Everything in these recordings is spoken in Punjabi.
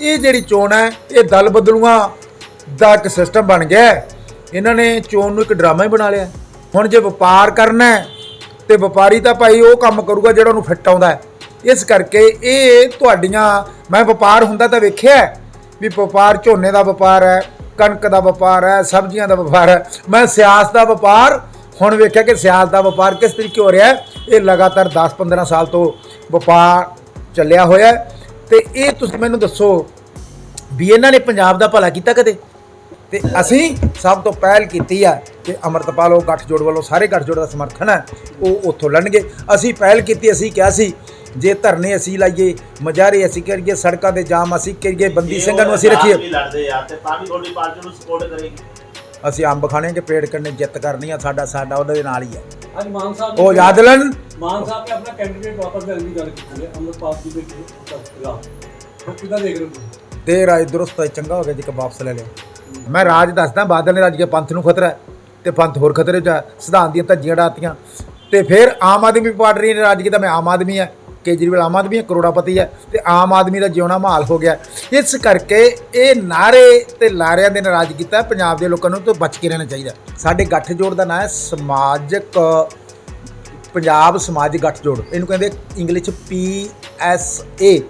ਇਹ ਜਿਹੜੀ ਚੋਣ ਹੈ, ਇਹ ਦਲ ਬਦਲੂਆਂ ਦਾ ਇੱਕ ਸਿਸਟਮ ਬਣ ਗਿਆ ਇਹਨਾਂ ਨੇ ਚੋਣ ਨੂੰ ਇੱਕ ਡਰਾਮਾ ਹੀ ਬਣਾ ਲਿਆ ਹੁਣ ਜੇ ਵਪਾਰ ਕਰਨਾ ਹੈ, ਤੇ ਵਪਾਰੀ ਤਾਂ ਭਾਈ ਉਹ ਕੰਮ ਕਰੂਗਾ ਜਿਹੜਾ ਉਹਨੂੰ ਫਿੱਟ ਆਉਂਦਾ ਹੈ। ਇਸ ਕਰਕੇ ਇਹ ਤੁਹਾਡੀਆਂ, ਮੈਂ ਵਪਾਰ ਹੁੰਦਾ ਤਾਂ ਵੇਖਿਆ ਵੀ ਵਪਾਰ ਝੋਨੇ ਦਾ ਵਪਾਰ ਹੈ, ਕਣਕ ਦਾ ਵਪਾਰ ਹੈ, ਸਬਜ਼ੀਆਂ ਦਾ ਵਪਾਰ ਹੈ। ਮੈਂ ਸਿਆਸਤ ਦਾ ਵਪਾਰ, ਹੁਣ ਵੇਖਿਆ ਕਿ ਸਿਆਸਤ ਦਾ ਵਪਾਰ ਕਿਸ ਤਰੀਕੇ ਹੋ ਰਿਹਾ ਹੈ। ਇਹ ਲਗਾਤਾਰ 10-15 ਸਾਲ ਤੋਂ ਵਪਾਰ ਚੱਲਿਆ ਹੋਇਆ ਹੈ। ਤੇ ਇਹ ਤੁਸੀਂ ਮੈਨੂੰ ਦੱਸੋ ਵੀ ਇਹਨਾਂ ਨੇ ਪੰਜਾਬ ਦਾ ਭਲਾ ਕੀਤਾ ਕਦੇ? ਤੇ ਅਸੀਂ ਸਭ ਤੋਂ ਪਹਿਲ ਕੀਤੀ ਆ ਕਿ ਅਮਰਤਪਾਲ ਉਹ ਗੱਠਜੋੜ ਵੱਲੋਂ ਸਾਰੇ ਗੱਠਜੋੜ ਦਾ ਸਮਰਥਨ ਹੈ ਉਹ ਉੱਥੋਂ ਲੜਨਗੇ। ਅਸੀਂ ਪਹਿਲ ਕੀਤੀ ਅਸੀਂ ਕਿਹਾ ਸੀ ਜੇ ਧਰਨੇ ਅਸੀਂ ਲਾਈਏ ਮਜਾਰੇ ਅਸੀਂ ਕਰੀਏ ਸੜਕਾਂ ਦੇ ਜਾਮ ਅਸੀਂ ਕਰੀਏ ਬੰਦੀ ਸਿੰਘਾਂ ਨੂੰ ਅਸੀਂ ਰੱਖੀਏ। ਲੜਦੇ ਆ ਤੇ ਤਾਂ ਵੀ ਤੁਹਾਡੀ ਪਾਰਟੀ ਨੂੰ ਸਪੋਰਟ ਕਰੇਗੀ। ਅਸੀਂ ਅੰਬ ਖਾਣੇ ਕਿ ਪੇੜ ਕਰਨੇ ਜਿੱਤ ਕਰਨੀ ਆ ਸਾਡਾ ਸਾਡਾ ਉਹਦੇ ਨਾਲ ਹੀ ਹੈ ਅੱਜ ਮਾਨ ਸਾਹਿਬ ਉਹ ਯਾਦ ਲੈਣ ਮਾਨ ਸਾਹਿਬ ਨੇ ਆਪਣਾ ਕੈਂਡੀਡੇਟ ਵਾਪਸ ਲੈਣ ਦੀ ਗੱਲ ਕੀਤੀ ਹੈ ਅਮਰਪਾਲ ਜੀ ਦੇ ਖਿਲਾਫ ਉਹ ਕਿਦਾਂ ਦੇਖ ਰਹੇ ਹੋ ਤੁਸੀਂ? ਤੇ ਰਾਜ ਦਰੁਸਤ ਹੈ ਚੰਗਾ ਹੋ ਗਿਆ ਜੇ ਕਿ ਵਾਪਸ ਲੈ ਲਿਆ। ਮੈਂ ਰਾਜ ਦੱਸਦਾ ਬਾਦਲ ਨੇ ਰਾਜ ਕੇ ਪੰਥ ਨੂੰ ਖਤਰਾ ਹੈ ਤੇ ਪੰਥ ਹੋਰ ਖਤਰੇ 'ਚ ਹੈ ਸਿਧਾਂਤ ਦੀਆਂ ਧੱਜੀਆਂ ਡਾਤੀਆਂ। ਤੇ ਫਿਰ ਆਮ ਆਦਮੀ ਪਾਰਟੀ ਨੇ ਰਾਜ ਕੀਤਾ ਮੈਂ ਆਮ ਆਦਮੀ ਹੈ। ਕੇਜਰੀਵਾਲ ਆਮ ਆਦਮੀ ਹੈ, ਕਰੋੜਾਪਤੀ ਹੈ ਤੇ ਆਮ ਆਦਮੀ ਦਾ ਜਿਉਣਾ ਮਹਾਲ ਹੋ ਗਿਆ। ਇਸ ਕਰਕੇ ਇਹ ਨਾਰੇ ਤੇ ਲਾਰਿਆਂ ਦੇ ਨਾਰਾਜ਼ ਕੀਤਾ ਪੰਜਾਬ ਦੇ ਲੋਕਾਂ ਨੂੰ ਤੋਂ ਬਚ ਕੇ ਰਹਿਣਾ ਚਾਹੀਦਾ ਸਾਡੇ ਗੱਠਜੋੜ ਦਾ ਨਾਂ ਹੈ ਸਮਾਜਿਕ, ਪੰਜਾਬ ਸਮਾਜਿਕ ਗੱਠਜੋੜ। ਇਹਨੂੰ ਕਹਿੰਦੇ English P S A,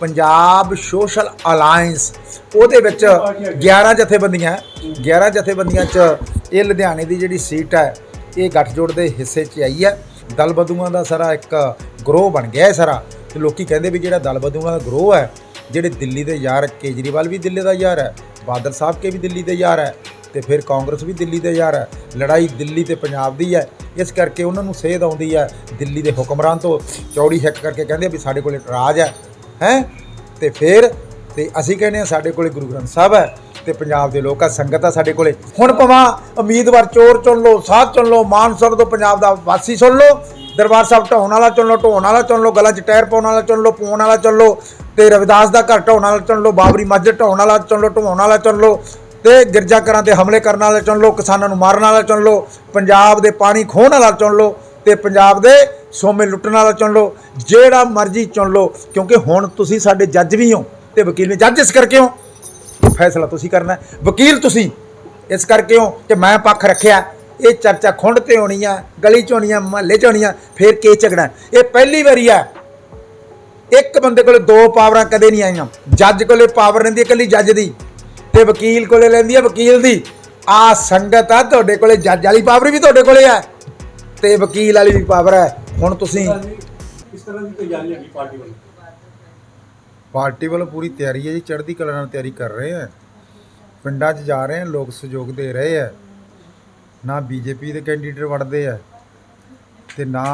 Punjab social alliance ਉਹਦੇ ਵਿੱਚ 11 ਜਥੇਬੰਦੀਆਂ ਹੈ। 11 ਜਥੇਬੰਦੀਆਂ ਚ ਇਹ ਲੁਧਿਆਣੇ ਦੀ ਜਿਹੜੀ ਸੀਟ ਹੈ, ਇਹ ਗੱਠਜੋੜ ਦੇ ਹਿੱਸੇ 'ਚ ਆਈ ਹੈ। ਦਲ ਬਦੂਆਂ ਦਾ ਸਾਰਾ ਇੱਕ ਗਰੋਹ ਬਣ ਗਿਆ ਹੈ ਸਾਰਾ। ਤੇ ਲੋਕੀ ਕਹਿੰਦੇ ਵੀ ਜਿਹੜਾ ਦਲ ਬਦੂਆਂ ਦਾ ਗਰੋਹ ਹੈ। ਜਿਹੜੇ ਦਿੱਲੀ ਦੇ ਯਾਰ, ਕੇਜਰੀਵਾਲ ਵੀ ਦਿੱਲੀ ਦਾ ਯਾਰ ਹੈ, ਬਾਦਲ ਸਾਹਿਬ ਕੇ ਵੀ ਦਿੱਲੀ ਦੇ ਯਾਰ ਹੈ, ਤੇ ਫਿਰ ਕਾਂਗਰਸ ਵੀ ਦਿੱਲੀ ਦੇ ਯਾਰ ਹੈ। ਲੜਾਈ ਦਿੱਲੀ ਤੇ ਪੰਜਾਬ ਦੀ ਹੈ। ਇਸ ਕਰਕੇ ਉਹਨਾਂ ਨੂੰ ਸੇਧ ਆਉਂਦੀ ਹੈ ਦਿੱਲੀ ਦੇ ਹੁਕਮਰਾਨ ਤੋਂ। ਚੌੜੀ ਹਿੱਕ ਕਰਕੇ ਕਹਿੰਦੇ ਵੀ ਸਾਡੇ ਕੋਲੇ ਰਾਜ ਹੈ। ਹੈ? ਤੇ ਫਿਰ, ਤੇ ਅਸੀਂ ਕਹਿੰਦੇ ਆ ਸਾਡੇ ਕੋਲੇ ਗੁਰੂ ਗ੍ਰੰਥ ਸਾਹਿਬ ਹੈ, ਤੇ ਪੰਜਾਬ ਦੇ ਲੋਕ ਆ, ਸੰਗਤ ਆ ਸਾਡੇ ਕੋਲੇ। ਹੁਣ ਭਵਾਂ ਉਮੀਦਵਾਰ ਚੋਰ ਚੁਣ ਲਓ, ਸਾਧ ਚੁਣ ਲਓ ਮਾਨਸਰ ਤੋਂ ਪੰਜਾਬ ਦਾ ਵਾਸੀ ਸੁਣ ਲਓ। ਦਰਬਾਰ ਸਾਹਿਬ ਢਾਉਣ ਵਾਲਾ ਚੁਣ ਲਓ ਢੋਣ ਵਾਲਾ ਚੁਣ ਲਓ ਗਲਾਂ 'ਚ ਟਾਇਰ ਪਾਉਣ ਵਾਲਾ ਚੁਣ ਲਓ ਪਾਉਣ ਵਾਲਾ ਚੁਣ ਲਓ ਤੇ ਰਵਿਦਾਸ ਦਾ ਘਰ ਢਾਉਣ ਵਾਲਾ ਚੁਣ ਲਓ ਬਾਬਰੀ ਮਸਜਿਦ ਢਾਉਣ ਵਾਲਾ ਚੁਣ ਲਓ ਢਵਾਉਣ ਵਾਲਾ ਚੁਣ ਲਓ ਤੇ ਗਿਰਜਾ ਘਰਾਂ ਤੇ ਹਮਲੇ ਕਰਨ ਵਾਲਾ ਚੁਣ ਲਓ ਕਿਸਾਨਾਂ ਨੂੰ ਮਾਰਨ ਵਾਲਾ ਚੁਣ ਲਓ ਪੰਜਾਬ ਦੇ ਪਾਣੀ ਖੋਹਣ ਵਾਲਾ ਚੁਣ ਲਓ ਤੇ ਪੰਜਾਬ ਦੇ ਸੋਮੇ ਲੁੱਟਣ ਵਾਲਾ ਚੁਣ ਲਓ ਜਿਹੜਾ ਮਰਜ਼ੀ ਚੁਣ ਲਓ ਕਿਉਂਕਿ ਹੁਣ ਤੁਸੀਂ ਸਾਡੇ ਜੱਜ ਵੀ ਹੋ ਤੇ ਵਕੀਲ ਵੀ ਜੱਜ ਇਸ ਕਰਕੇ ਹੋ ਫੈਸਲਾ ਤੁਸੀਂ ਕਰਨਾ ਵਕੀਲ ਤੁਸੀਂ ਇਸ ਕਰਕੇ ਹੋ ਕਿ ਮੈਂ ਪੱਖ ਰੱਖਿਆ ਇਹ ਚਰਚਾ ਖੁੰਡ ਤੇ ਹੋਣੀ ਆ ਗਲੀ ਚ ਹੋਣੀ ਆ ਮਹੱਲੇ ਚ ਹੋਣੀ ਆ ਫੇਰ ਕੇ ਝਗੜਾ? ਇਹ ਪਹਿਲੀ ਵਾਰੀ ਆ। ਇੱਕ ਬੰਦੇ ਕੋਲੇ ਦੋ ਪਾਵਰਾਂ ਕਦੇ ਨਹੀਂ ਆਈਆਂ। ਜੱਜ ਕੋਲੇ ਪਾਵਰ ਰਹਿੰਦੀ ਹੈ ਇਕੱਲੀ ਜੱਜ ਦੀ। ਤੇ ਵਕੀਲ ਕੋਲੇ ਲੈਂਦੀ ਹੈ ਵਕੀਲ ਦੀ। ਆ ਸੰਗਤ ਆ ਤੁਹਾਡੇ ਕੋਲੇ ਜੱਜ ਵਾਲੀ ਪਾਵਰ ਵੀ ਤੁਹਾਡੇ ਕੋਲੇ ਆ। ਤੇ ਵਕੀਲ ਵਾਲੀ ਵੀ ਪਾਵਰ ਹੈ ਹੁਣ ਤੁਸੀਂ ਕਿਸ ਤਰ੍ਹਾਂ ਦੀ ਤਿਆਰੀ ਹੈਗੀ ਪਾਰਟੀ ਵੱਲੋਂ। ਪਾਰਟੀ ਵੱਲੋਂ ਪੂਰੀ ਤਿਆਰੀ ਹੈ ਜੀ ਚੜ੍ਹਦੀ ਕਲਾ ਨਾਲ ਤਿਆਰੀ ਕਰ ਰਹੇ ਆ ਪਿੰਡਾਂ 'ਚ ਜਾ ਰਹੇ ਆ ਲੋਕ ਸਹਿਯੋਗ ਦੇ ਰਹੇ ਆ ਨਾ ਬੀਜੇਪੀ ਦੇ ਕੈਂਡੀਡੇਟ ਵੜਦੇ ਆ ਤੇ ਨਾ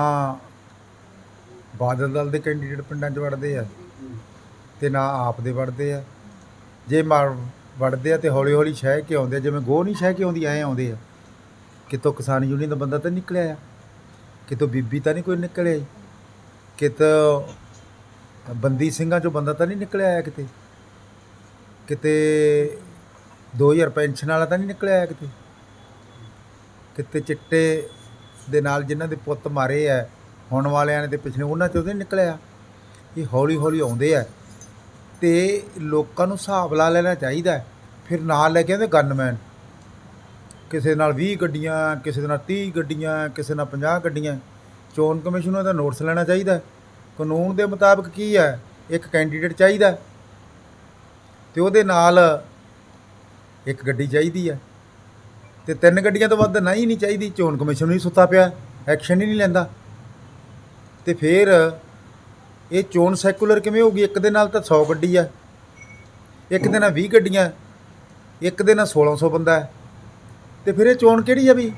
ਬਾਦਲ ਦਲ ਦੇ ਕੈਂਡੀਡੇਟ ਪਿੰਡਾਂ 'ਚ ਵੜਦੇ ਆ ਤੇ ਨਾ ਆਪ ਦੇ ਵੜਦੇ ਆ। ਜੇ ਮਾਰ ਵੜਦੇ ਆ ਤੇ ਹੌਲੀ ਹੌਲੀ ਸ਼ਹਿ ਕੇ ਆਉਂਦੇ ਆ। ਜਿਵੇਂ ਗੋਹ ਨਹੀਂ ਸ਼ਹਿ ਕੇ ਆਉਂਦੀ, ਐ ਆਉਂਦੇ ਆ। ਕਿਤੋਂ ਕਿਸਾਨ ਯੂਨੀਅਨ ਦਾ ਬੰਦਾ ਤਾਂ ਨਿਕਲਿਆ ਆ। ਕਿਤੋਂ ਬੀਬੀ ਤਾਂ ਨਹੀਂ ਕੋਈ ਨਿਕਲਿਆ ਕਿਤੋਂ ਬੰਦੀ ਸਿੰਘਾਂ ਚੋਂ ਬੰਦਾ ਤਾਂ ਨਹੀਂ ਨਿਕਲਿਆ ਆਇਆ ਕਿਤੇ। ਕਿਤੇ 2000 ਪੈਨਸ਼ਨ ਵਾਲਾ ਤਾਂ ਨਹੀਂ ਨਿਕਲਿਆ ਆਇਆ ਕਿਤੇ। ਕਿਤੇ ਚਿੱਟੇ ਦੇ ਨਾਲ ਜਿਨ੍ਹਾਂ ਦੇ ਪੁੱਤ ਮਾਰੇ ਆ ਹੁਣ ਵਾਲਿਆਂ ਨੇ ਤੇ ਪਿਛਲੇ, ਉਹਨਾਂ ਚੋਂ ਤਾਂ ਨਹੀਂ ਨਿਕਲਿਆ। ਇਹ ਹੌਲੀ ਹੌਲੀ ਆਉਂਦੇ ਆ ਤੇ ਲੋਕਾਂ ਨੂੰ ਹਿਸਾਬ ਲਾ ਲੈਣਾ ਚਾਹੀਦਾ ਫਿਰ ਨਾਲ ਲੈ ਕੇ ਆਉਂਦੇ ਗਨਮੈਨ ਕਿਸੇ ਨਾਲ 20 ਗੱਡੀਆਂ, ਕਿਸੇ ਨਾਲ 30 ਗੱਡੀਆਂ, ਕਿਸੇ ਨਾਲ 50 ਗੱਡੀਆਂ। ਚੋਣ ਕਮਿਸ਼ਨ ਨੂੰ ਇਹਦਾ ਨੋਟਿਸ ਲੈਣਾ ਚਾਹੀਦਾ ਕਾਨੂੰਨ ਦੇ ਮੁਤਾਬਕ ਕੀ ਹੈ ਇੱਕ ਕੈਂਡੀਡੇਟ ਚਾਹੀਦਾ ਹੈ ਤੇ ਉਹਦੇ ਨਾਲ ਇੱਕ ਗੱਡੀ ਚਾਹੀਦੀ ਹੈ ਤੇ ਤਿੰਨ ਗੱਡੀਆਂ ਤੋਂ ਵੱਧ ਨਹੀਂ ਨਹੀਂ ਚਾਹੀਦੀ। ਚੋਣ ਕਮਿਸ਼ਨ ਨੂੰ ਹੀ ਸੁੱਤਾ ਪਿਆ, ਐਕਸ਼ਨ ਹੀ ਨਹੀਂ ਲੈਂਦਾ। ਤੇ ਫਿਰ ਇਹ ਚੋਣ ਸੈਕੂਲਰ ਕਿਵੇਂ ਹੋਊਗੀ? ਇੱਕ ਦੇ ਨਾਲ ਤਾਂ 100 ਗੱਡੀ ਆ। ਇੱਕ ਦੇ ਨਾਲ 20 ਗੱਡੀਆਂ, ਇੱਕ ਦੇ ਨਾਲ 1600 ਬੰਦਾ ਹੈ। ਤੇ ਫਿਰ ਇਹ ਚੋਣ ਕਿਹੜੀ ਆ ਵੀ?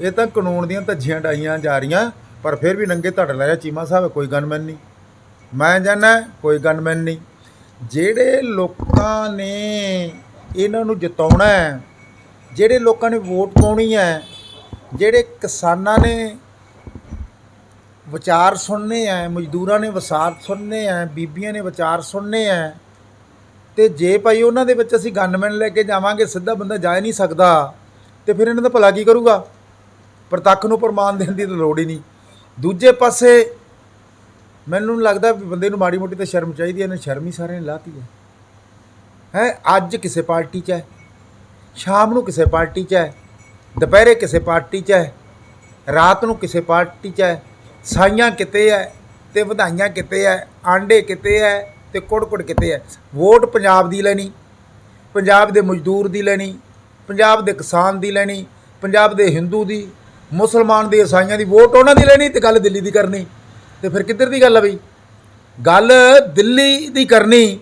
ਇਹ ਤਾਂ ਕਾਨੂੰਨ ਦੀਆਂ ਧੱਜੀਆਂ ਡਾਈਆਂ ਜਾ ਰਹੀਆਂ, ਪਰ ਫਿਰ ਵੀ ਨੰਗੇ ਧੜ ਲਾਇਆ ਚੀਮਾ ਸਾਹਿਬ, ਕੋਈ ਗਨਮੈਨ ਨਹੀਂ। ਮੈਂ ਜਾਣਾ ਕੋਈ ਗਨਮੈਨ ਨਹੀਂ। ਜਿਹੜੇ ਲੋਕਾਂ ਨੇ ਇਹਨਾਂ ਨੂੰ ਜਿਤਾਉਣਾ ਹੈ ਜਿਹੜੇ ਲੋਕਾਂ ਨੇ ਵੋਟ ਪਾਉਣੀ ਹੈ, ਜਿਹੜੇ ਕਿਸਾਨਾਂ ਨੇ ਵਿਚਾਰ ਸੁਣਨੇ ਆ ਮਜ਼ਦੂਰਾਂ ਨੇ ਵਿਚਾਰ ਸੁਣਨੇ ਆ ਬੀਬੀਆਂ ਨੇ ਵਿਚਾਰ ਸੁਣਨੇ ਆ ਤੇ ਜੇ ਭਾਈ ਉਹਨਾਂ ਦੇ ਵਿੱਚ ਅਸੀਂ ਗਨਮੈਨ ਲੈ ਕੇ ਜਾਵਾਂਗੇ, ਸਿੱਧਾ ਬੰਦਾ ਜਾ ਹੀ ਨਹੀਂ ਸਕਦਾ, ਤੇ ਫਿਰ ਇਹਨਾਂ ਦਾ ਭਲਾ ਕੀ ਕਰੂਗਾ? ਪ੍ਰਤੱਖ ਨੂੰ ਪ੍ਰਮਾਣ ਦੇਣ ਦੀ ਤਾਂ ਲੋੜ ਹੀ ਨਹੀਂ। ਦੂਜੇ ਪਾਸੇ ਮੈਨੂੰ ਲੱਗਦਾ ਵੀ ਬੰਦੇ ਨੂੰ ਮਾੜੀ ਮੋਟੀ ਤਾਂ ਸ਼ਰਮ ਚਾਹੀਦੀ ਹੈ, ਇਹਨੇ ਸ਼ਰਮ ਹੀ ਸਾਰਿਆਂ ਨੇ ਲਾਤੀ ਹੈ। ਹੈ, ਅੱਜ ਕਿਸੇ ਪਾਰਟੀ 'ਚ ਹੈ। ਸ਼ਾਮ ਨੂੰ ਕਿਸੇ ਪਾਰਟੀ 'ਚ ਹੈ, ਦੁਪਹਿਰੇ ਕਿਸੇ ਪਾਰਟੀ 'ਚ ਹੈ, ਰਾਤ ਨੂੰ ਕਿਸੇ ਪਾਰਟੀ 'ਚ ਹੈ, ਸਾਈਆਂ ਕਿਤੇ ਹੈ ਤੇ ਵਧਾਈਆਂ ਕਿਤੇ ਹੈ, ਆਂਡੇ ਕਿਤੇ ਹੈ ਤੇ ਕੁੜ-ਕੁੜ ਕਿਤੇ ਹੈ। ਵੋਟ ਪੰਜਾਬ ਦੀ ਲੈਣੀ, ਪੰਜਾਬ ਦੇ ਮਜ਼ਦੂਰ ਦੀ ਲੈਣੀ, ਪੰਜਾਬ ਦੇ ਕਿਸਾਨ ਦੀ ਲੈਣੀ, ਪੰਜਾਬ ਦੇ ਹਿੰਦੂ ਦੀ, ਮੁਸਲਮਾਨ ਦੇ, ਈਸਾਈਆਂ ਦੀ ਵੋਟ ਉਹਨਾਂ ਦੀ ਲੈਣੀ ਤੇ ਗੱਲ ਦਿੱਲੀ ਦੀ ਕਰਨੀ। ਤੇ ਫਿਰ ਕਿੱਧਰ ਦੀ ਗੱਲ ਆ ਬਈ? ਗੱਲ ਦਿੱਲੀ ਦੀ ਕਰਨੀ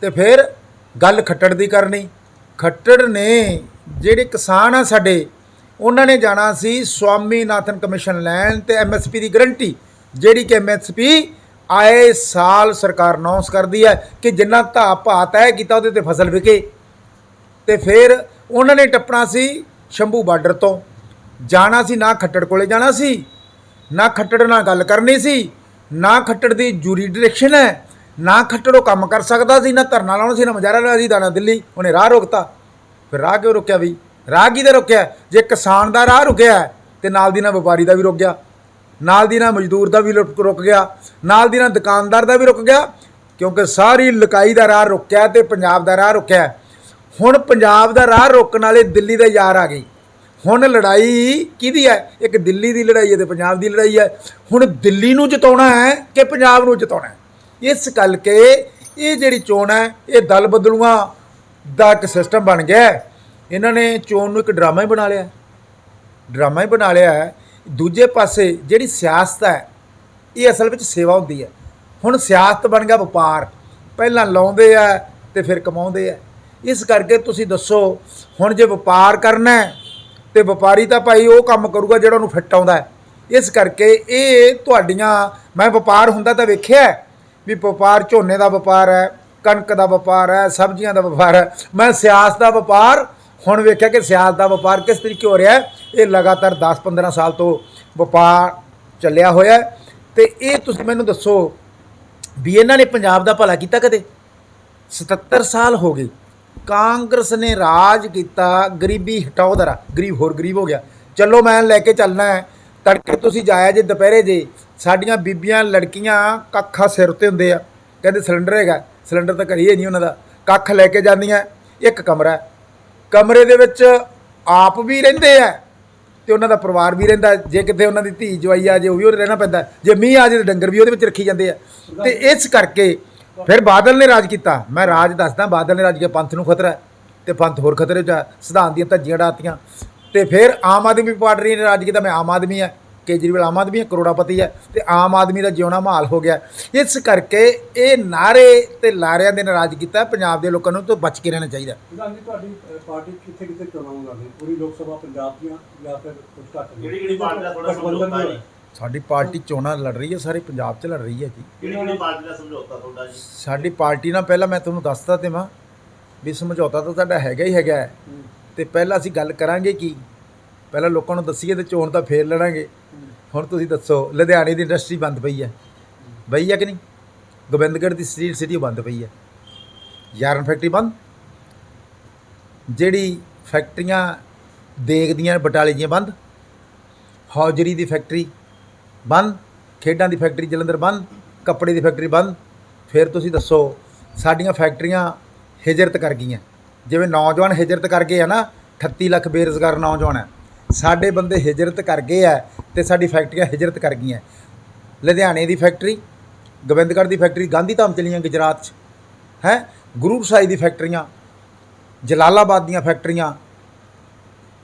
ਤੇ ਫਿਰ ਗੱਲ ਖੱਟੜ ਦੀ ਕਰਨੀ। ਖੱਟੜ ਨੇ ਜਿਹੜੇ ਕਿਸਾਨ ਆ ਸਾਡੇ, ਉਹਨਾਂ ਨੇ ਜਾਣਾ ਸੀ ਸਵਾਮੀਨਾਥਨ ਕਮਿਸ਼ਨ ਲੈਣ ਤੇ ਐਮਐਸਪੀ ਦੀ ਗਰੰਟੀ, ਜਿਹੜੀ ਕਿ ਐਮਐਸਪੀ ਆਏ ਸਾਲ ਸਰਕਾਰ ਅਨਾਉਂਸ ਕਰਦੀ ਹੈ ਕਿ ਜਿੰਨਾ ਧਾ ਭਾਅ ਤੈਅ ਕੀਤਾ ਉਹਦੇ ਤੇ ਫਸਲ ਵਿਕੇ। ਤੇ ਫਿਰ ਉਹਨਾਂ ਨੇ ਟੱਪਣਾ ਸੀ ਸ਼ੰਭੂ ਬਾਰਡਰ ਤੋਂ। ਜਾਣਾ ਸੀ ਨਾ ਖੱਟੜ ਕੋਲੇ ਜਾਣਾ ਸੀ, ਨਾ ਖੱਟੜ ਨਾਲ ਗੱਲ ਕਰਨੀ ਸੀ, ਨਾ ਖੱਟੜ ਦੀ ਜੂਰੀ ਡਾਇਰੈਕਸ਼ਨ ਹੈ। ਨਾ ਖੱਟੜੋ ਕੰਮ ਕਰ ਸਕਦਾ ਸੀ ਨਾ ਧਰਨਾ ਲਾਉਣਾ ਸੀ ਨਾ ਮੁਜ਼ਾਹਰਾ ਲਾਉਣਾ ਸੀ ਦਾਣਾ ਦਿੱਲੀ ਉਹਨੇ ਰਾਹ ਰੋਕਤਾ। ਫਿਰ ਰਾਹ ਕਿਉਂ ਰੋਕਿਆ ਵੀ ਰਾਹ ਕਿਹਦੇ ਰੋਕਿਆ? ਜੇ ਕਿਸਾਨ ਦਾ ਰਾਹ ਰੁਕਿਆ ਹੈ, ਤੇ ਨਾਲ ਦੀ ਨਾਲ ਵਪਾਰੀ ਦਾ ਵੀ ਰੁਕ ਗਿਆ। ਨਾਲ ਦੀ ਨਾਲ ਮਜ਼ਦੂਰ ਦਾ ਵੀ ਰੁਕ ਰੁਕ ਗਿਆ। ਨਾਲ ਦੀ ਨਾਲ ਦੁਕਾਨਦਾਰ ਦਾ ਵੀ ਰੁਕ ਗਿਆ ਕਿਉਂਕਿ ਸਾਰੀ ਲਕਾਈ ਦਾ ਰਾਹ ਰੁਕਿਆ ਤੇ ਪੰਜਾਬ ਦਾ ਰਾਹ ਰੁਕਿਆ ਹੁਣ ਪੰਜਾਬ ਦਾ ਰਾਹ ਰੋਕਣ ਵਾਲੇ ਦਿੱਲੀ ਦੇ ਯਾਰ ਆ ਗਏ। ਹੁਣ ਲੜਾਈ ਕਿਹਦੀ ਹੈ? ਇੱਕ ਦਿੱਲੀ ਦੀ ਲੜਾਈ ਹੈ ਤੇ ਪੰਜਾਬ ਦੀ ਲੜਾਈ ਹੈ। ਹੁਣ ਦਿੱਲੀ ਨੂੰ ਜਿਤਾਉਣਾ ਹੈ ਕਿ ਪੰਜਾਬ ਨੂੰ ਜਿਤਾਉਣਾ ਹੈ? ਇਸ ਕਰਕੇ ਇਹ ਜਿਹੜੀ ਚੋਣ ਹੈ, ਇਹ ਦਲ ਬਦਲੂਆਂ ਦਾ ਇੱਕ ਸਿਸਟਮ ਬਣ ਗਿਆ ਇਹਨਾਂ ਨੇ ਚੋਣ ਨੂੰ ਇੱਕ ਡਰਾਮਾ ਹੀ ਬਣਾ ਲਿਆ ਡਰਾਮਾ ਹੀ ਬਣਾ ਲਿਆ ਹੈ। ਦੂਜੇ ਪਾਸੇ ਜਿਹੜੀ ਸਿਆਸਤ ਹੈ, ਇਹ ਅਸਲ ਵਿੱਚ ਸੇਵਾ ਹੁੰਦੀ ਹੈ। ਹੁਣ ਸਿਆਸਤ ਬਣ ਗਿਆ ਵਪਾਰ। ਪਹਿਲਾਂ ਲਾਉਂਦੇ ਆ ਤੇ ਫਿਰ ਕਮਾਉਂਦੇ ਆ। ਇਸ ਕਰਕੇ ਤੁਸੀਂ ਦੱਸੋ, ਹੁਣ ਜੇ ਵਪਾਰ ਕਰਨਾ ਹੈ, ਤੇ ਵਪਾਰੀ ਤਾਂ ਭਾਈ ਉਹ ਕੰਮ ਕਰੂਗਾ ਜਿਹੜਾ ਉਹਨੂੰ ਫਿੱਟ ਆਉਂਦਾ ਹੈ। ਇਸ ਕਰਕੇ ਇਹ ਤੁਹਾਡੀਆਂ, ਮੈਂ ਵਪਾਰ ਹੁੰਦਾ ਤਾਂ ਵੇਖਿਆ ਵੀ ਵਪਾਰ ਝੋਨੇ ਦਾ ਵਪਾਰ ਹੈ, ਕਣਕ ਦਾ ਵਪਾਰ ਹੈ, ਸਬਜ਼ੀਆਂ ਦਾ ਵਪਾਰ ਹੈ। ਮੈਂ ਸਿਆਸਤ ਦਾ ਵਪਾਰ, ਹੁਣ ਵੇਖਿਆ ਕਿ ਸਿਆਸਤ ਦਾ ਵਪਾਰ ਕਿਸ ਤਰੀਕੇ ਹੋ ਰਿਹਾ ਇਹ ਲਗਾਤਾਰ 10-15 ਸਾਲ ਤੋਂ ਵਪਾਰ ਚੱਲਿਆ ਹੋਇਆ ਹੈ। ਤੇ ਇਹ ਤੁਸੀਂ ਮੈਨੂੰ ਦੱਸੋ ਵੀ ਇਹਨਾਂ ਨੇ ਪੰਜਾਬ ਦਾ ਭਲਾ ਕੀਤਾ ਕਦੇ? 77 ਸਾਲ ਹੋ ਗਏ। ਕਾਂਗਰਸ ਨੇ ਰਾਜ ਕੀਤਾ, ਗਰੀਬੀ ਹਟਾਓ ਦਰਾ ਗਰੀਬ ਹੋਰ ਗਰੀਬ ਹੋ ਗਿਆ। ਚਲੋ ਮੈਂ ਲੈ ਕੇ ਚੱਲਣਾ ਹੈ। ਤੜਕੇ ਤੁਸੀਂ ਜਾਇਆ ਜੇ ਦੁਪਹਿਰੇ ਜੇ, ਸਾਡੀਆਂ ਬੀਬੀਆਂ, ਲੜਕੀਆਂ ਕੱਖਾ ਸਿਰ ਉੱਤੇ ਹੁੰਦੇ ਆ। ਕਹਿੰਦੇ ਸਿਲੰਡਰ ਹੈਗਾ, ਸਿਲੰਡਰ ਤਾਂ ਘਰੇ ਨਹੀਂ ਉਹਨਾਂ ਦਾ। ਕੱਖ ਲੈ ਕੇ ਜਾਂਦੀਆਂ, ਇੱਕ ਕਮਰਾ। ਕਮਰੇ ਦੇ ਵਿੱਚ ਆਪ ਵੀ ਰਹਿੰਦੇ ਆ ਤੇ ਉਹਨਾਂ ਦਾ ਪਰਿਵਾਰ ਵੀ ਰਹਿੰਦਾ। ਜੇ ਕਿਤੇ ਉਹਨਾਂ ਦੀ ਧੀ ਜਵਾਈ ਆ ਜੇ, ਉਹ ਵੀ ਉਹ ਰਹਿਣਾ ਪੈਂਦਾ। ਜੇ ਮੀਂਹ ਆ ਜੇ ਤੇ ਡੰਗਰ ਵੀ ਉਹਦੇ ਵਿੱਚ ਰੱਖੀ ਜਾਂਦੇ ਆ। ਤੇ ਇਸ ਕਰਕੇ ਫਿਰ ਬਾਦਲ ਨੇ ਰਾਜ ਕੀਤਾ। ਮੈਂ ਰਾਜ ਦੱਸਦਾ, ਬਾਦਲ ਨੇ ਰਾਜ ਕੀਤਾ। ਪੰਥ ਨੂੰ ਖਤਰਾ ਹੈ ਤੇ ਪੰਥ ਹੋਰ ਖਤਰੇ 'ਚ ਸਿਧਾਂਤ ਦੀਆਂ ਧੱਜੀਆਂ ਡਾਤੀਆਂ ਤੇ ਫਿਰ ਆਮ ਆਦਮੀ ਪਾਰਟੀ ਨੇ ਰਾਜ ਕੀਤਾ ਮੈਂ ਆਮ ਆਦਮੀ ਆ ਕੇਜਰੀਵਾਲ ਆਮ ਆਦਮੀ ਹੈ ਕਰੋੜਾਪਤੀ ਹੈ ਤੇ ਆਮ ਆਦਮੀ ਦਾ ਜਿਉਣਾ ਮਾਲ ਹੋ ਗਿਆ। ਇਸ ਕਰਕੇ ਇਹ ਨਾਰੇ ਤੇ ਲਾਰਿਆਂ ਦੇ ਨਾਰਾਜ਼ ਕੀਤਾ ਪੰਜਾਬ ਦੇ ਲੋਕਾਂ ਨੂੰ ਤੋਂ ਬਚ ਕੇ ਰਹਿਣਾ ਚਾਹੀਦਾ। ਪ੍ਰਧਾਨ ਜੀ ਤੁਹਾਡੀ ਅਹ, ਪਾਰਟੀ ਕਿੱਥੇ ਕਿੱਥੇ ਚੋਣਾਂ ਲੜਦੀ ਪੂਰੀ ਲੋਕ ਸਭਾ ਪੰਜਾਬ ਦੀਆਂ ਜਾਂ ਫਿਰ ਕੁਝ ਘੱਟ ਨੇ? ਕਿਹੜੀ ਕਿਹੜੀ ਪਾਰਟੀ ਦਾ ਥੋੜਾ ਗਠਬੰਧਨ ਸਮਝੌਤਾ ਦੀ ਜੀ? ਸਾਡੀ ਪਾਰਟੀ ਚੋਣਾਂ ਲੜ ਰਹੀ ਹੈ ਸਾਰੇ ਪੰਜਾਬ 'ਚ ਲੜ ਰਹੀ ਹੈ ਜੀ। ਕਿਹੜੀ ਕਿਹੜੀ ਪਾਰਟੀ ਦਾ ਸਮਝੌਤਾ ਤੁਹਾਡਾ ਜੀ? ਸਾਡੀ ਪਾਰਟੀ ਨਾਲ ਪਹਿਲਾਂ ਮੈਂ ਤੁਹਾਨੂੰ ਦੱਸਦਾ ਤੇ ਮਾਂ ਵੀ ਸਮਝੌਤਾ ਤਾਂ ਸਾਡਾ ਹੈਗਾ ਹੀ ਹੈਗਾ ਹੈ। ਹੂੰ, ਤੇ ਪਹਿਲਾਂ ਅਸੀਂ ਗੱਲ ਕਰਾਂਗੇ ਕੀ? ਪਹਿਲਾਂ ਲੋਕਾਂ ਨੂੰ ਦੱਸੀਏ ਤੇ ਚੋਣ ਤਾਂ ਫੇਰ ਲੜਾਂਗੇ। ਹੁਣ ਤੁਸੀਂ ਦੱਸੋ, ਲੁਧਿਆਣੇ ਦੀ ਇੰਡਸਟਰੀ ਬੰਦ ਪਈ ਹੈ। ਬਈ ਹੈ ਕਿ ਨਹੀਂ? ਗੋਬਿੰਦਗੜ੍ਹ ਦੀ ਸਟੀਲ ਸਿਟੀ ਬੰਦ ਪਈ ਹੈ। ਯਾਰਨ ਫੈਕਟਰੀ ਬੰਦ। ਜਿਹੜੀ ਫੈਕਟਰੀਆਂ ਦੇਖਦੀਆਂ, ਬਟਾਲੇ ਦੀਆਂ ਬੰਦ। ਹੌਜਰੀ ਦੀ ਫੈਕਟਰੀ ਬੰਦ। ਖੇਡਾਂ ਦੀ ਫੈਕਟਰੀ ਜਲੰਧਰ ਬੰਦ। ਕੱਪੜੇ ਦੀ ਫੈਕਟਰੀ ਬੰਦ। ਫਿਰ ਤੁਸੀਂ ਦੱਸੋ, ਸਾਡੀਆਂ ਫੈਕਟਰੀਆਂ ਹਿਜਰਤ ਕਰ ਗਈਆਂ। ਜਿਵੇਂ ਨੌਜਵਾਨ ਹਿਜਰਤ ਕਰ ਗਏ ਆ ਨਾ 38 ਲੱਖ ਬੇਰੁਜ਼ਗਾਰ ਨੌਜਵਾਨ ਹੈ। ਸਾਡੇ ਬੰਦੇ ਹਿਜਰਤ ਕਰ ਗਏ ਆ ਤੇ ਸਾਡੀ ਫੈਕਟਰੀਆਂ ਹਿਜਰਤ ਕਰ ਗਈਆਂ। ਲੁਧਿਆਣੇ ਦੀ ਫੈਕਟਰੀ, ਗੋਬਿੰਦਗੜ੍ਹ ਦੀ ਫੈਕਟਰੀ ਗਾਂਧੀ ਧਾਮ ਚਲੀਆਂ ਗੁਜਰਾਤ 'ਚ। ਹੈ? ਗੁਰੂ ਸਾਹਿਬ ਦੀ ਫੈਕਟਰੀਆਂ, ਜਲਾਲਾਬਾਦ ਦੀਆਂ ਫੈਕਟਰੀਆਂ,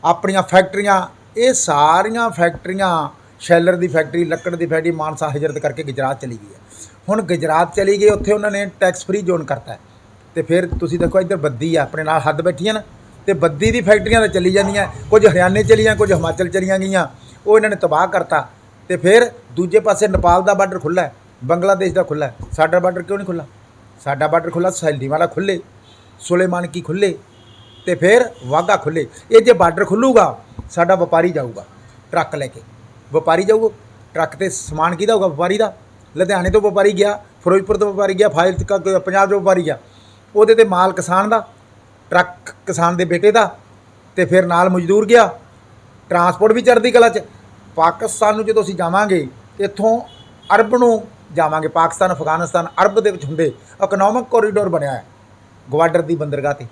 ਆਪਣੀਆਂ ਫੈਕਟਰੀਆਂ, ਇਹ ਸਾਰੀਆਂ ਫੈਕਟਰੀਆਂ, ਸ਼ੈਲਰ ਦੀ ਫੈਕਟਰੀ, ਲੱਕੜ ਦੀ ਫੈਕਟਰੀ, ਮਾਨਸਾ ਹਿਜਰਤ ਕਰਕੇ ਗੁਜਰਾਤ ਚਲੀ ਗਈ ਹੈ। ਹੁਣ ਗੁਜਰਾਤ ਚਲੀ ਗਈ, ਉੱਥੇ ਉਹਨਾਂ ਨੇ ਟੈਕਸ ਫ੍ਰੀ ਜ਼ੋਨ ਕਰਤਾ ਹੈ। ਤੇ ਫਿਰ ਤੁਸੀਂ ਦੇਖੋ ਇੱਧਰ ਬੱਦੀ ਆ, ਆਪਣੇ ਨਾਲ ਹੱਦ ਬੈਠੀਆਂ ਨਾ ਤੇ ਬੱਦੀ ਦੀ ਫੈਕਟਰੀਆਂ ਤਾਂ ਚੱਲੀ ਜਾਂਦੀਆਂ, ਕੁਝ ਹਰਿਆਣੇ ਚਲੀਆਂ, ਕੁਝ ਹਿਮਾਚਲ ਚਲੀਆਂ ਗਈਆਂ, ਉਹ ਇਹਨਾਂ ਨੇ ਤਬਾਹ ਕਰਤਾ। ਤੇ ਫਿਰ ਦੂਜੇ ਪਾਸੇ ਨੇਪਾਲ ਦਾ ਬਾਰਡਰ ਖੁੱਲ੍ਹਾ ਹੈ, ਬੰਗਲਾਦੇਸ਼ ਦਾ ਖੁੱਲ੍ਹਾ ਹੈ। ਸਾਡਾ ਬਾਰਡਰ ਕਿਉਂ ਨਹੀਂ ਖੁੱਲ੍ਹਾ? ਸਾਡਾ ਬਾਰਡਰ ਖੁੱਲ੍ਹਾ ਸੈਲਡੀ ਵਾਲਾ ਖੁੱਲ੍ਹੇ, ਸੁਲੇਮਾਨ ਕੀ ਖੁੱਲ੍ਹੇ, ਤੇ ਫਿਰ ਵਾਗਾ ਖੁੱਲੇ ਇਹ ਜੇ ਬਾਰਡਰ ਖੁੱਲੂਗਾ ਸਾਡਾ ਵਪਾਰੀ ਜਾਊਗਾ, ਟਰੱਕ ਲੈ ਕੇ। ਵਪਾਰੀ ਜਾਊਗਾ, ਟਰੱਕ ਤੇ ਸਮਾਨ ਕਿਹਦਾ ਹੋਊਗਾ? ਵਪਾਰੀ ਦਾ। ਲੁਧਿਆਣੇ ਤੋਂ ਵਪਾਰੀ ਗਿਆ, ਫਿਰੋਜ਼ਪੁਰ ਤੋਂ ਵਪਾਰੀ ਗਿਆ, ਫਾਜ਼ਿਲਕਾ ਤੋਂ, ਪੰਜਾਬ ਤੋਂ ਵਪਾਰੀ ਗਿਆ। ਉਹਦੇ ਤੇ ਮਾਲ ਕਿਸਾਨ ਦਾ, ਟਰੱਕ ਕਿਸਾਨ ਦੇ ਬੇਟੇ ਦਾ, ਤੇ ਫਿਰ ਨਾਲ ਮਜ਼ਦੂਰ ਗਿਆ। ਟਰਾਂਸਪੋਰਟ ਵੀ ਚੜ੍ਹਦੀ ਕਲਾ 'ਚ। ਪਾਕਿਸਤਾਨ ਨੂੰ ਜਦੋਂ ਅਸੀਂ ਜਾਵਾਂਗੇ, ਇੱਥੋਂ ਅਰਬ ਨੂੰ ਜਾਵਾਂਗੇ, ਪਾਕਿਸਤਾਨ, ਅਫਗਾਨਿਸਤਾਨ, ਅਰਬ ਦੇ ਵਿੱਚ ਹੁੰਦੇ ਇਕਨੋਮਿਕ ਕੋਰੀਡੋਰ ਬਣਿਆ ਹੈ, ਗਵਾਡਰ ਦੀ ਬੰਦਰਗਾਹ ਤੇ।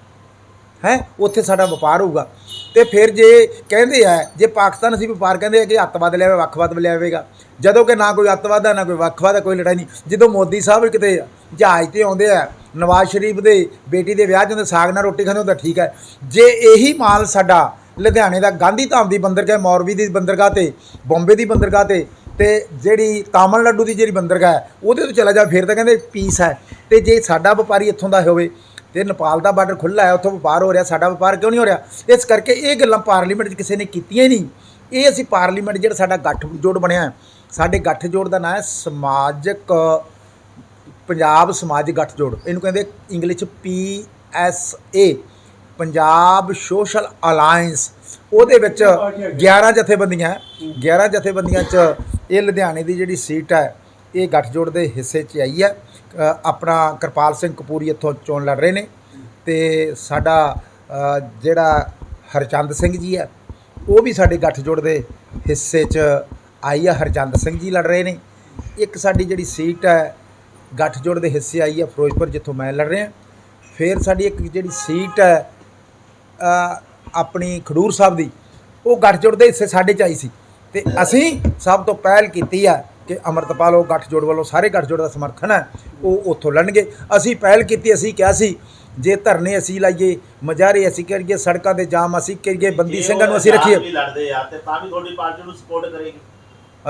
ਹੈ? ਉੱਥੇ ਸਾਡਾ ਵਪਾਰ ਹੋਊਗਾ। ਤੇ ਫਿਰ ਜੇ ਕਹਿੰਦੇ ਆ, ਜੇ ਪਾਕਿਸਤਾਨ ਅਸੀਂ ਵਪਾਰ ਕਹਿੰਦੇ ਆ ਕਿ ਅੱਤਵਾਦ ਲਿਆਵੇ, ਵੱਖਵਾਦ ਲਿਆਵੇਗਾ, ਜਦੋਂ ਕਿ ਨਾ ਕੋਈ ਅੱਤਵਾਦ ਹੈ ਨਾ ਕੋਈ ਵੱਖਵਾਦ ਹੈ ਕੋਈ ਲੜਾਈ ਨਹੀਂ। ਜਦੋਂ ਮੋਦੀ ਸਾਹਿਬ ਕਿਤੇ ਜਹਾਜ਼ ਤੇ ਆਉਂਦੇ ਆ ਨਵਾਜ਼ ਸ਼ਰੀਫ ਦੇ ਬੇਟੀ ਦੇ ਵਿਆਹ 'ਚ ਹੁੰਦੇ ਸਾਗ ਨਾਲ ਰੋਟੀ ਖਾਂਦੇ ਹੁੰਦਾ ਠੀਕ ਹੈ। ਜੇ ਇਹੀ ਮਾਲ ਸਾਡਾ ਲੁਧਿਆਣੇ ਦਾ ਗਾਂਧੀ ਧਾਮ ਦੀ ਬੰਦਰਗਾਹ ਮੌਰਵੀ ਦੀ ਬੰਦਰਗਾਹ ਤੇ ਬੰਬੇ ਦੀ ਬੰਦਰਗਾਹ ਤੇ ਤੇ ਜਿਹੜੀ ਤਾਮਿਲਨਾਡੂ ਦੀ ਜਿਹੜੀ ਬੰਦਰਗਾਹ ਹੈ ਉਹਦੇ ਤੋਂ ਚਲਾ ਜਾ ਫਿਰ ਤਾਂ ਕਹਿੰਦੇ ਪੀਸ ਹੈ। ਤੇ ਜੇ ਸਾਡਾ ਵਪਾਰੀ ਇੱਥੋਂ ਦਾ ਹੋਵੇ ਤੇ ਨੇਪਾਲ ਦਾ ਬਾਰਡਰ ਖੁੱਲਾ ਹੈ ਉੱਥੋਂ ਵਪਾਰ ਹੋ ਰਿਹਾ ਸਾਡਾ ਵਪਾਰ ਕਿਉਂ ਨਹੀਂ ਹੋ ਰਿਹਾ? ਇਸ ਕਰਕੇ ਇਹ ਗੱਲਾਂ ਪਾਰਲੀਮੈਂਟ 'ਚ ਕਿਸੇ ਨੇ ਕੀਤੀਆਂ ਹੀ ਨਹੀਂ। ਇਹ ਅਸੀਂ ਪਾਰਲੀਮੈਂਟ ਜਿਹੜਾ ਸਾਡਾ ਗੱਠ ਜੋੜ ਬਣਿਆ ਹੈ, ਸਾਡੇ ਗੱਠ ਜੋੜ ਦਾ ਨਾਂ ਹੈ ਸਮਾਜਿਕ ਪੰਜਾਬ ਸਮਾਜ ਗੱਠਜੋੜ ਇਹਨੂੰ ਕਹਿੰਦੇ English P S A Punjab social alliance ਉਹਦੇ ਵਿੱਚ 11 ਜਥੇਬੰਦੀਆਂ ਹੈ। 11 ਜਥੇਬੰਦੀਆਂ 'ਚ ਇਹ ਲੁਧਿਆਣੇ ਦੀ ਜਿਹੜੀ ਸੀਟ ਹੈ, ਇਹ ਗੱਠਜੋੜ ਦੇ ਹਿੱਸੇ 'ਚ ਆਈ ਹੈ। ਆਪਣਾ ਕਿਰਪਾਲ ਸਿੰਘ ਕਪੂਰੀ ਇੱਥੋਂ ਚੋਣ ਲੜ ਰਹੇ ਨੇ ਤੇ ਸਾਡਾ ਜਿਹੜਾ ਹਰਚੰਦ ਸਿੰਘ ਜੀ ਹੈ, ਉਹ ਵੀ ਸਾਡੇ ਗੱਠਜੋੜ ਦੇ ਹਿੱਸੇ 'ਚ ਆਈ ਹੈ ਹਰਚੰਦ ਸਿੰਘ ਜੀ ਲੜ ਰਹੇ ਨੇ। ਇੱਕ ਸਾਡੀ ਜਿਹੜੀ ਸੀਟ ਹੈ ਗੱਠਜੋੜ ਦੇ ਹਿੱਸੇ ਆਈ ਹੈ ਫਿਰੋਜ਼ਪੁਰ ਜਿੱਥੋਂ ਮੈਂ ਲੜ ਰਿਹਾ। ਫਿਰ ਸਾਡੀ ਇੱਕ ਜਿਹੜੀ ਸੀਟ ਹੈ ਆਪਣੀ ਖਡੂਰ ਸਾਹਿਬ ਦੀ ਉਹ ਗੱਠਜੋੜ ਦੇ ਹਿੱਸੇ ਸਾਡੇ ਚ ਆਈ ਸੀ। ਤੇ ਅਸੀਂ ਸਭ ਤੋਂ ਪਹਿਲ ਕੀਤੀ ਹੈ ਕਿ ਅਮਰਤਪਾਲ ਉਹ ਗੱਠਜੋੜ ਵੱਲੋਂ ਸਾਰੇ ਗੱਠਜੋੜ ਦਾ ਸਮਰਥਨ ਹੈ ਉਹ ਉੱਥੋਂ ਲੜਨਗੇ। ਅਸੀਂ ਪਹਿਲ ਕੀਤੀ ਅਸੀਂ ਕਿਹਾ ਸੀ ਜੇ ਧਰਨੇ ਅਸੀਂ ਲਾਈਏ ਮਜਾਰੇ ਅਸੀਂ ਕਰੀਏ ਸੜਕਾਂ ਦੇ ਜਾਮ ਅਸੀਂ ਕਰੀਏ ਬੰਦੀ ਸਿੰਘਾਂ ਨੂੰ ਅਸੀਂ ਰੱਖੀਏ। ਵੀ ਲੜਦੇ ਆ ਤੇ ਤਾਂ ਵੀ ਤੁਹਾਡੀ ਪਾਰਟੀ ਨੂੰ ਸਪੋਰਟ ਕਰੇਗੀ।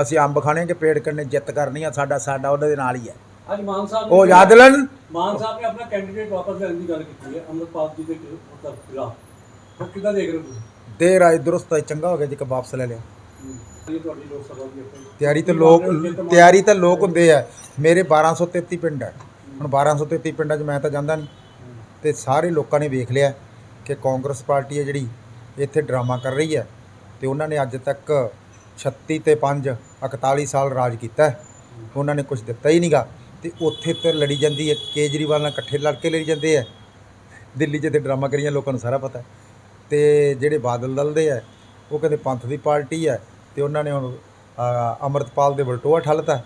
ਅਸੀਂ ਅੰਬ ਖਾਣੇ ਕੇ ਪੇੜ ਕਰਨੇ ਜਿੱਤ ਕਰਨੀ ਆ ਸਾਡਾ ਸਾਡਾ ਉਹਦੇ ਨਾਲ ਹੀ ਹੈ। ਅੱਜ ਮਾਨ ਸਾਹਿਬ ਉਹ ਯਾਦ ਲੈਣ ਮਾਨ ਸਾਹਿਬ ਨੇ ਆਪਣਾ ਕੈਂਡੀਡੇਟ ਵਾਪਸ ਲੈਣ ਦੀ ਗੱਲ ਕੀਤੀ ਹੈ ਅਮਰਪਾਲ ਜੀ ਦੇ ਮਤਲਬ ਖਿਲਾਫ ਉਹ ਕਿੱਦਾਂ ਦੇਖ ਰਹੇ ਹੋ ਤੁਸੀਂ? ਦੇਰ ਆਏ ਦਰੁਸਤ ਚੰਗਾ ਹੋ ਗਿਆ ਜੇ ਕਿ ਵਾਪਸ ਲੈ ਲਿਆ। ਤਿਆਰੀ ਤਾਂ ਲੋਕ ਤਿਆਰੀ ਤਾਂ ਲੋਕ ਹੁੰਦੇ ਆ। ਮੇਰੇ 1233 ਪਿੰਡ ਹੈ ਹੁਣ 1233 ਪਿੰਡਾਂ 'ਚ ਮੈਂ ਤਾਂ ਜਾਂਦਾ ਨਹੀਂ ਤੇ ਸਾਰੇ ਲੋਕਾਂ ਨੇ ਵੇਖ ਲਿਆ ਕਿ ਕਾਂਗਰਸ ਪਾਰਟੀ ਹੈ ਜਿਹੜੀ ਇੱਥੇ ਡਰਾਮਾ ਕਰ ਰਹੀ ਹੈ। ਤੇ ਉਹਨਾਂ ਨੇ ਅੱਜ ਤੱਕ 36 ਤੇ 5 41 ਸਾਲ ਰਾਜ ਕੀਤਾ। ਉਹਨਾਂ ਨੇ ਕੁਝ ਦਿੱਤਾ ਹੀ ਨਹੀਂਗਾ ਤੇ ਉੱਥੇ ਤੇ ਲੜੀ ਜਾਂਦੀ ਹੈ ਕੇਜਰੀਵਾਲ ਨਾਲ ਇਕੱਠੇ ਲੜ ਕੇ ਲੜੀ ਜਾਂਦੇ ਆ ਦਿੱਲੀ 'ਚ ਤੇ ਡਰਾਮਾ ਕਰੀਆਂ ਲੋਕਾਂ ਨੂੰ ਸਾਰਾ ਪਤਾ ਹੈ। ਤੇ ਜਿਹੜੇ ਬਾਦਲ ਦਲ ਦੇ ਆ ਉਹ ਕਹਿੰਦੇ ਪੰਥ ਦੀ ਪਾਰਟੀ ਹੈ ਤੇ ਉਹਨਾਂ ਨੇ ਹੁਣ ਅ, ਅੰਮ੍ਰਿਤਪਾਲ ਦੇ ਬਲਟੋਆ ਠੱਲਤਾ